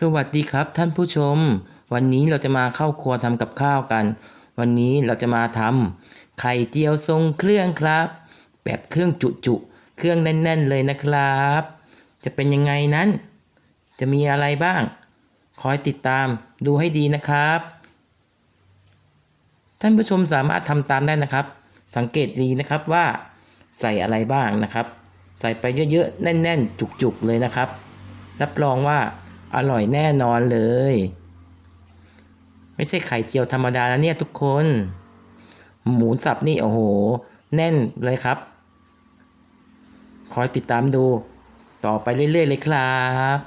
สวัสดีครับท่านผู้ชม วันนี้เราจะมาเข้าครัวทำกับข้าวกัน วันนี้เราจะมาทำไข่เจียวทรงเครื่องครับ แบบเครื่องจุๆเครื่องแน่น ๆ เลยนะครับ จะเป็นยังไงนั้น จะมีอะไรบ้าง คอยติดตามดูให้ดีนะครับ ท่านผู้ชมสามารถทำตามได้นะครับ สังเกตดีนะครับว่า ใส่อะไรบ้างนะครับ ใส่ไปเยอะๆแน่น ๆ จุกๆเลยนะครับ รับรองว่า อร่อยแน่นอนเลย ไม่ใช่ไข่เจียวธรรมดานะเนี่ยทุกคน หมูสับนี่โอ้โห แน่นเลยครับ คอยติดตามดูต่อไปเรื่อยๆเลยครับ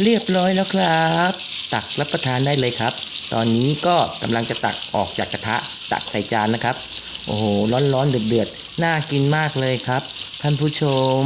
เรียบร้อยแล้วครับ ตักรับประทานได้เลยครับ ตอนนี้ก็กำลังจะตักออกจากกระทะ ตักใส่จานนะครับ โอ้โห ร้อนๆเดือดๆน่ากินมากเลยครับ ท่านผู้ชม